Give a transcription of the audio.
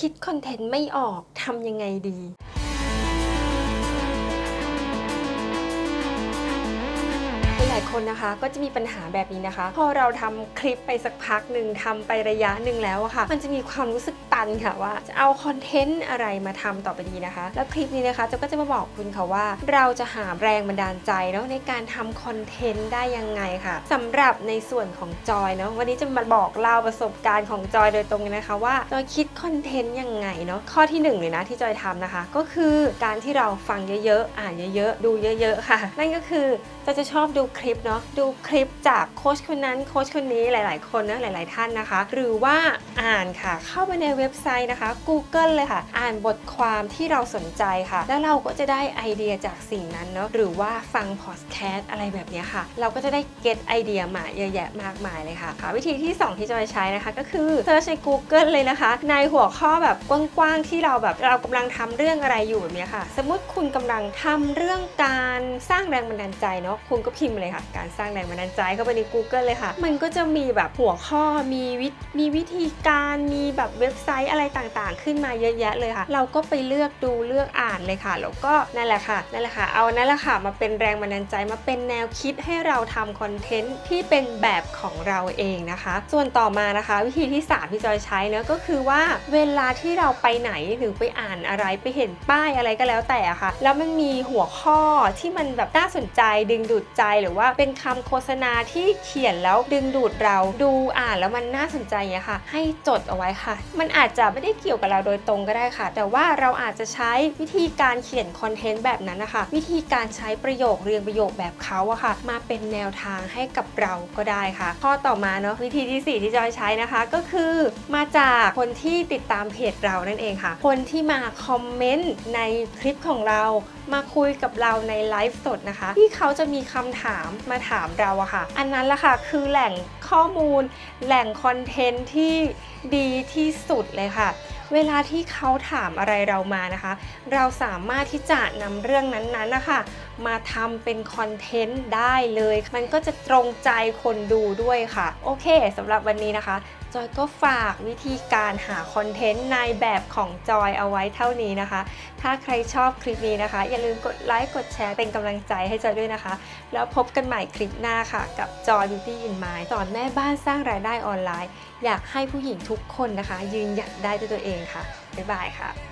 คิดคอนเทนต์ไม่ออกทำยังไงดี หลายคนนะคะก็จะมีปัญหาแบบนี้นะคะ พอเราทำคลิปไปสักพักหนึ่งทำไประยะหนึ่งแล้วอะค่ะ มันจะมีความรู้สึกันค่ะว่าจะเอาคอนเทนต์อะไรมาทำต่อไปดีนะคะ แล้วคลิปนี้นะคะเจะก็จะมาบอกคุณค่ะว่า เราจะหาแรงบันดาลใจเนาะในการทำคอนเทนต์ได้ยังไงค่ะสำหรับในส่วนของจอยเนาะวันนี้จะมาบอกเล่าประสบการณ์ของจอยโดยตรงเลยนะคะว่าจอยคิดคอนเทนต์ยังไงเนาะข้อที่หนึ่งเลยนะที่จอยทำนะคะ ก็คือการที่เราฟังเยอะๆ อ่านเยอะๆ ดูเยอะ ๆ ค่ะ นั่นก็คือจะจะชอบดูคลิปเนาะดูคลิปจากโค้ชคนนั้นโค้ชคนนี้หลาย ๆ คนนะหลาย ๆ ท่านนะคะ หรือว่าอ่านค่ะเข้าไปในเว็บไซต์นะคะ Google เลยค่ะ อ่านบทความที่เราสนใจค่ะ แล้วเราก็จะได้ไอเดียจากสิ่งนั้นเนาะหรือว่าฟังพอดแคสต์อะไรแบบนี้ค่ะ เราก็จะได้เก็ตไอเดียมาเยอะแยะมากมายเลยค่ะค่ะ วิธีที่ 2 ที่จะไปใช้นะคะก็คือเซิร์ชใน Google เลยนะคะ ในหัวข้อแบบกว้างๆ ที่เราแบบเรากำลังทำเรื่องอะไรอยู่แบบนี้ค่ะ สมมติคุณกำลังทำเรื่องการสร้างแรงบันดาลใจเนาะคุณก็พิมพ์เลยค่ะ การสร้างแรงบันดาลใจเข้าไปใน Google เลยค่ะ มันก็จะมีแบบหัวข้อมีวิธมีวิธีการมีแบบเว็บไซต์อะไรต่างๆ ขึ้นมาเยอะแยะเลยค่ะ เราก็ไปเลือกดูเลือกอ่านเลยค่ะ แล้วก็นั่นแหละค่ะนั่นแหละค่ะ เอานั่นแหละค่ะมาเป็นแรงบันดาลใจมาเป็นแนวคิดให้เราทำคอนเทนต์ที่เป็นแบบของเราเองนะคะ ส่วนต่อมานะคะ วิธีที่สามที่จอยใช้เนอะก็คือว่าเวลาที่เราไปไหนหรือไปอ่านอะไรไปเห็นป้ายอะไรก็แล้วแต่ะค่ะ แล้วมันมีหัวข้อที่มันแบบน่าสนใจดึงดูดใจหรือว่าเป็นคำโฆษณาที่เขียนแล้วดึงดูดเราดูอ่านแล้วมันน่าสนใจเนี่ยค่ะ ให้จดเอาไว้ค่ะ มันอาาจจะไม่ได้เกี่ยวกับเราโดยตรงก็ได้ค่ะ แต่ว่าเราอาจจะใช้วิธีการเขียนคอนเทนต์แบบนั้นนะคะ วิธีการใช้ประโยคเรียงประโยคแบบเขาอะค่ะ มาเป็นแนวทางให้กับเราก็ได้ค่ะ ข้อต่อมาเนาะวิธีที่สี่ที่จอยใช้นะคะก็คือมาจากคนที่ติดตามเพจเรานั่นเองค่ะ คนที่มาคอมเมนต์ในคลิปของเรามาคุยกับเราในไลฟ์สดนะคะ ที่เขาจะมีคำถามมาถามเราอะค่ะ อันนั้นละค่ะ คือแหล่ง ข้อมูล แหล่งคอนเทนต์ที่ดีที่สุดเลยค่ะ เวลาที่เขาถามอะไรเรามานะคะ เราสามารถที่จะนำเรื่องนั้นๆนะคะ มาทำเป็นคอนเทนต์ได้เลย มันก็จะตรงใจคนดูด้วยค่ะ โอเคสำหรับวันนี้นะคะ จอยก็ฝากวิธีการหาคอนเทนต์ในแบบของจอยเอาไว้เท่านี้นะคะ ถ้าใครชอบคลิปนี้นะคะ อย่าลืมกดไลค์กดแชร์เป็นกำลังใจให้จอยด้วยนะคะ แล้วพบกันใหม่คลิปหน้าค่ะ กับจอย Beauty in Mind สอนแม่บ้านสร้างรายได้ออนไลน์ อยากให้ผู้หญิงทุกคนนะคะ ยืนหยัดได้ด้วยตัวเองค่ะบ๊ายบายค่ะ